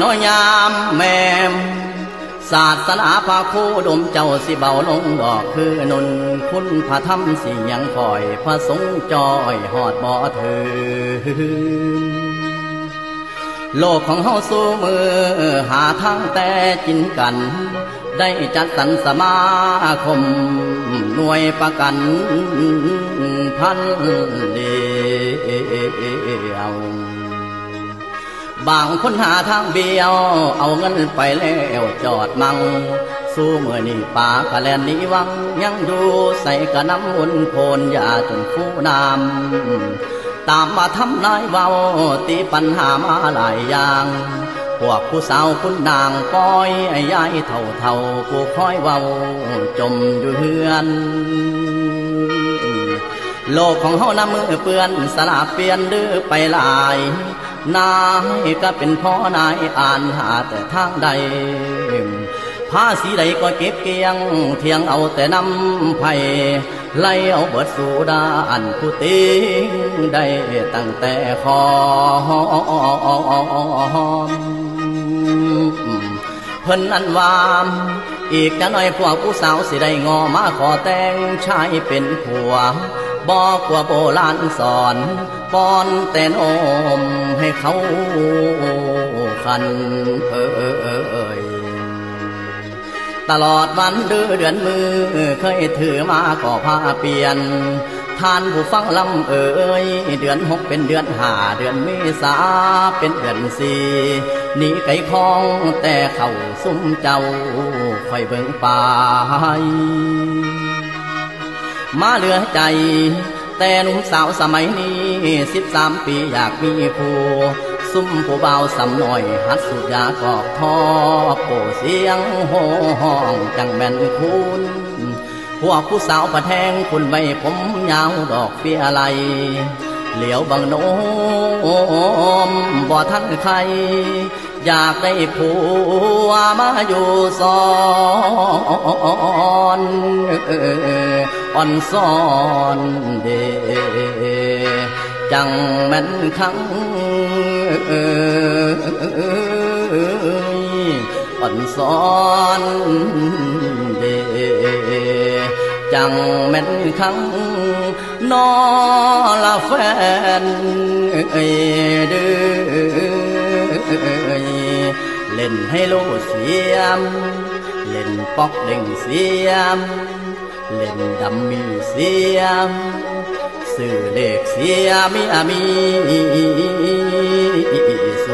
น้อยยามแม่มศาสนาพาคูดมเจ้าสิเบาลงดอกคือนนคุณพระธรรมสิยังคอยพระสงฆ์จอยหอดบ่อถือโลกของเฮาสู้มือหาทางแต่กินกัน ได้จัดสรรสมาคม หน่วยประกันพันเดียว บางคนหาทางเบี้ยว เอาเงินไปแล้วจอดมัง สู้เมื่อนี่ป่ากะแลนนี้วัง ยังอยู่ใส่กระน้ำมุนโพนยาจนฟูน้ำตามมาทำนายเว้าตีปัญหามาหลายอย่างพวกผู้สาวคุณนางปล่อยไอ้ยายเท่าเท่าๆผู้คอยเว้าจมอยู่เฮือน โลกของเฮาน้ำมือเปื้อนสลาบเปลี่ยนดื้อไปหลาย นายก็เป็นพ่อนายอ่านหาแต่ทางใดภาษีใดก็เก็บเกียง เทียงเอาแต่น้ำไผ่ไล่เอาเบิดสูดานผู้ติงได้ตั้งแต่คอมเพิ่นอันวาม อีกจะหน่อยพวกผู้สาวสิได้งอมาขอแต่งชายเป็นผัว บอกว่าโบราณสอนป้อนแต่นมให้เขาคันเอ่ยตลอดวันเดือนเดือนมือเคยถือมาก็พาเปลี่ยนท่านผู้ฟังลำเอ่ยเดือนหกเป็นเดือนห้าเดือนเมษาเป็นเดือนสี่หนีไก่คองแต่เข้าซุ้มเจ้าคอยเบิ่งไป มาเหลือใจ แต่หนุ่มสาวสมัยนี้สิบสามปีอยากมีผู้ซุ่มผู้เบาสำหน่อย หัดสุดยากอกทอโปเสียงโห่ห้องจังแม่นคุณพวกผู้สาวประแทงคุณไว้ผมยาวดอกเปียไหลเหลียวบังโนมบ่ทันใคร อยากได้ผัวมาอยู่ซอนอ่อนซ้อนเดจังแม่นคังอ่อนซ้อนเดจังแม่นคังนอละแฟนเอเด้อ เล่นให้โลเสียม เล่นปอกเด้งเสียม เล่นดำมีเสียม สื่อเลขเสียมีอามีโซ